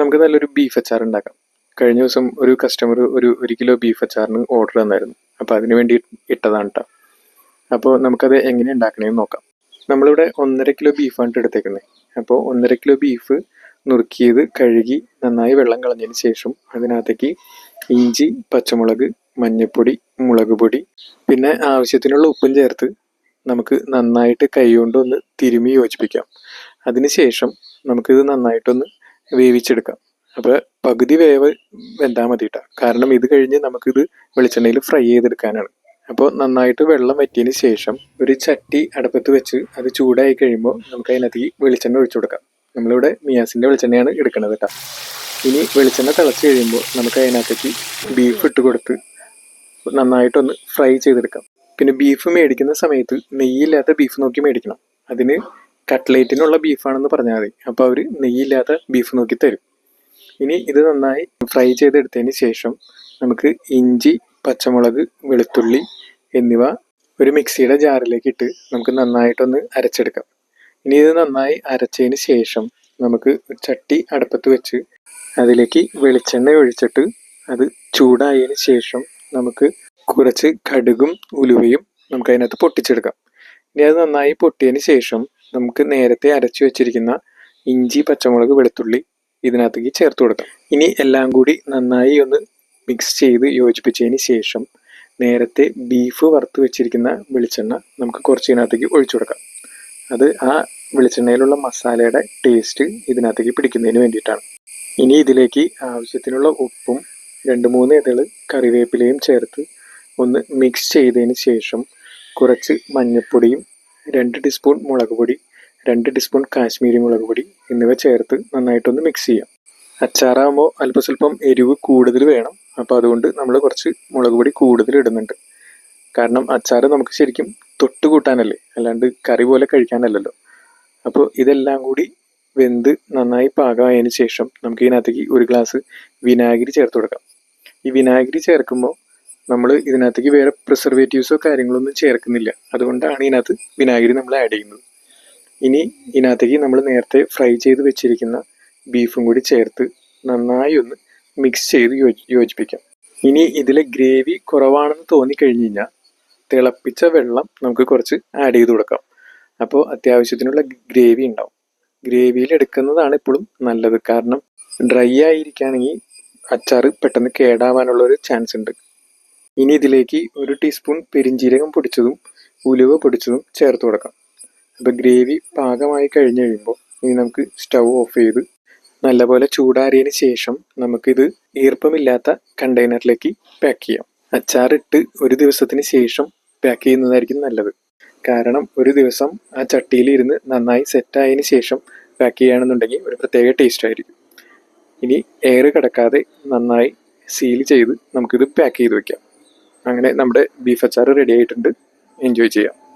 നമുക്ക് നല്ലൊരു ബീഫ് അച്ചാർ ഉണ്ടാക്കാം. കഴിഞ്ഞ ദിവസം ഒരു കസ്റ്റമർ ഒരു ഒരു കിലോ ബീഫ് അച്ചാറിന് ഓർഡർ തന്നായിരുന്നു. അപ്പോൾ അതിന് വേണ്ടി ഇട്ടതാണ് കേട്ടോ അപ്പോൾ നമുക്കത് എങ്ങനെ ഉണ്ടാക്കണമെന്ന് നോക്കാം. നമ്മളിവിടെ ഒന്നര കിലോ ബീഫാണ് എടുത്തേക്കുന്നത് അപ്പോൾ ഒന്നര കിലോ ബീഫ് നുറുക്കിയത് കഴുകി നന്നായി വെള്ളം കളഞ്ഞതിന് ശേഷം അതിനകത്തേക്ക് ഇഞ്ചി പച്ചമുളക് മഞ്ഞൾപ്പൊടി മുളക് പൊടി പിന്നെ ആവശ്യത്തിനുള്ള ഉപ്പും ചേർത്ത് നമുക്ക് നന്നായിട്ട് കൈകൊണ്ട് ഒന്ന് തിരുമി യോജിപ്പിക്കാം. അതിനുശേഷം നമുക്കിത് നന്നായിട്ടൊന്ന് വേവിച്ചെടുക്കാം. അപ്പോൾ പകുതി വേവ് വെന്താൽ മതി കേട്ടോ കാരണം ഇത് കഴിഞ്ഞ് നമുക്കിത് വെളിച്ചെണ്ണയിൽ ഫ്രൈ ചെയ്തെടുക്കാനാണ്. അപ്പോൾ നന്നായിട്ട് വെള്ളം വറ്റിയതിന് ശേഷം ഒരു ചട്ടി അടുപ്പത്ത് വെച്ച് അത് ചൂടായി കഴിയുമ്പോൾ നമുക്ക് അതിനകത്തേക്ക് വെളിച്ചെണ്ണ ഒഴിച്ചു കൊടുക്കാം. നമ്മളിവിടെ മിയാസിന്റെ വെളിച്ചെണ്ണയാണ് എടുക്കുന്നത് കേട്ടോ ഇനി വെളിച്ചെണ്ണ തിളച്ച് കഴിയുമ്പോൾ നമുക്ക് അതിനകത്തേക്ക് ബീഫ് ഇട്ട് കൊടുത്ത് നന്നായിട്ടൊന്ന് ഫ്രൈ ചെയ്തെടുക്കാം. പിന്നെ ബീഫ് മേടിക്കുന്ന സമയത്ത് നെയ്യില്ലാത്ത ബീഫ് നോക്കി മേടിക്കണം. അതിന് കട്ട്ലേറ്റിനുള്ള ബീഫാണെന്ന് പറഞ്ഞാൽ മതി. അപ്പോൾ അവർ നെയ്യില്ലാത്ത ബീഫ് നോക്കി തരും. ഇനി ഇത് നന്നായി ഫ്രൈ ചെയ്തെടുത്തതിന് ശേഷം നമുക്ക് ഇഞ്ചി പച്ചമുളക് വെളുത്തുള്ളി എന്നിവ ഒരു മിക്സിയുടെ ജാറിലേക്ക് ഇട്ട് നമുക്ക് നന്നായിട്ടൊന്ന് അരച്ചെടുക്കാം. ഇനി ഇത് നന്നായി അരച്ചതിന് ശേഷം നമുക്ക് ചട്ടി അടുപ്പത്ത് വെച്ച് അതിലേക്ക് വെളിച്ചെണ്ണ ഒഴിച്ചിട്ട് അത് ചൂടായതിന് ശേഷം നമുക്ക് കുറച്ച് കടുകും ഉലുവയും നമുക്ക് അതിനകത്ത് പൊട്ടിച്ചെടുക്കാം. ഇനി അത് നന്നായി പൊട്ടിയതിന് ശേഷം നമുക്ക് നേരത്തെ അരച്ചു വെച്ചിരിക്കുന്ന ഇഞ്ചി പച്ചമുളക് വെളുത്തുള്ളി ഇതിനകത്തേക്ക് ചേർത്ത് കൊടുക്കാം. ഇനി എല്ലാം കൂടി നന്നായി ഒന്ന് മിക്സ് ചെയ്ത് യോജിപ്പിച്ചതിന് ശേഷം നേരത്തെ ബീഫ് വറുത്ത് വെച്ചിരിക്കുന്ന വെളിച്ചെണ്ണ നമുക്ക് കുറച്ച് ഇതിനകത്തേക്ക് ഒഴിച്ചു കൊടുക്കാം. അത് ആ വെളിച്ചെണ്ണയിലുള്ള മസാലയുടെ ടേസ്റ്റ് ഇതിനകത്തേക്ക് പിടിക്കുന്നതിന് വേണ്ടിയിട്ടാണ്. ഇനി ഇതിലേക്ക് ആവശ്യത്തിനുള്ള ഉപ്പും രണ്ട് മൂന്ന് ഇതൾ കറിവേപ്പിലയും ചേർത്ത് ഒന്ന് മിക്സ് ചെയ്തതിന് ശേഷം കുറച്ച് മഞ്ഞൾപ്പൊടിയും രണ്ട് ടീസ്പൂൺ മുളക് പൊടി രണ്ട് ടീസ്പൂൺ കാശ്മീരി മുളക് പൊടി എന്നിവ ചേർത്ത് നന്നായിട്ടൊന്ന് മിക്സ് ചെയ്യാം. അച്ചാറാകുമ്പോൾ അല്പസ്വല്പം എരിവ് കൂടുതൽ വേണം. അപ്പോൾ അതുകൊണ്ട് നമ്മൾ കുറച്ച് മുളക് പൊടി കൂടുതൽ ഇടുന്നുണ്ട്. കാരണം അച്ചാർ നമുക്ക് ശരിക്കും തൊട്ട് കൂട്ടാനല്ലേ അല്ലാണ്ട് കറി പോലെ കഴിക്കാനല്ലല്ലോ. അപ്പോൾ ഇതെല്ലാം കൂടി വെന്ത് നന്നായി പാകമായതിന് ശേഷം നമുക്ക് ഇതിനകത്തേക്ക് ഒരു ഗ്ലാസ് വിനാഗിരി ചേർത്ത് കൊടുക്കാം. ഈ വിനാഗിരി ചേർക്കുമ്പോൾ നമ്മൾ ഇതിനകത്തേക്ക് വേറെ പ്രിസർവേറ്റീവ്സോ കാര്യങ്ങളൊന്നും ചേർക്കുന്നില്ല. അതുകൊണ്ടാണ് ഇതിനകത്ത് വിനാഗിരി നമ്മൾ ആഡ് ചെയ്യുന്നത്. ഇനി ഇതിനകത്തേക്ക് നമ്മൾ നേരത്തെ ഫ്രൈ ചെയ്ത് വെച്ചിരിക്കുന്ന ബീഫും കൂടി ചേർത്ത് നന്നായി ഒന്ന് മിക്സ് ചെയ്ത് യോജിപ്പിക്കാം. ഇനി ഇതിലെ ഗ്രേവി കുറവാണെന്ന് തോന്നിക്കഴിഞ്ഞ് കഴിഞ്ഞാൽ തിളപ്പിച്ച വെള്ളം നമുക്ക് കുറച്ച് ആഡ് ചെയ്ത് കൊടുക്കാം. അപ്പോൾ അത്യാവശ്യത്തിനുള്ള ഗ്രേവി ഉണ്ടാവും. ഗ്രേവിയിൽ എടുക്കുന്നതാണ് ഇപ്പോഴും നല്ലത്. കാരണം ഡ്രൈ ആയിരിക്കുകയാണെങ്കിൽ അച്ചാർ പെട്ടെന്ന് കേടാവാനുള്ള ഒരു ചാൻസ് ഉണ്ട്. ഇനി ഇതിലേക്ക് ഒരു ടീസ്പൂൺ പെരിഞ്ജീരകം പൊടിച്ചതും ഉലുവ പൊടിച്ചതും ചേർത്ത് കൊടുക്കാം. അപ്പോൾ ഗ്രേവി പാകമായി കഴിഞ്ഞ് കഴിയുമ്പോൾ ഇനി നമുക്ക് സ്റ്റൗ ഓഫ് ചെയ്ത് നല്ലപോലെ ചൂടാറിയതിന് ശേഷം നമുക്കിത് ഈർപ്പമില്ലാത്ത കണ്ടെയ്നറിലേക്ക് പാക്ക് ചെയ്യാം. അച്ചാറിട്ട് ഒരു ദിവസത്തിന് ശേഷം പാക്ക് ചെയ്യുന്നതായിരിക്കും നല്ലത്. കാരണം ഒരു ദിവസം ആ ചട്ടിയിൽ ഇരുന്ന് നന്നായി സെറ്റായതിന് ശേഷം പാക്ക് ചെയ്യുകയാണെന്നുണ്ടെങ്കിൽ ഒരു പ്രത്യേക ടേസ്റ്റ് ആയിരിക്കും. ഇനി എയർ കിടക്കാതെ നന്നായി സീൽ ചെയ്ത് നമുക്കിത് പാക്ക് ചെയ്ത് വെക്കാം. അങ്ങനെ നമ്മുടെ ബീഫ് അച്ചാർ റെഡി ആയിട്ടുണ്ട്. എൻജോയ് ചെയ്യാം.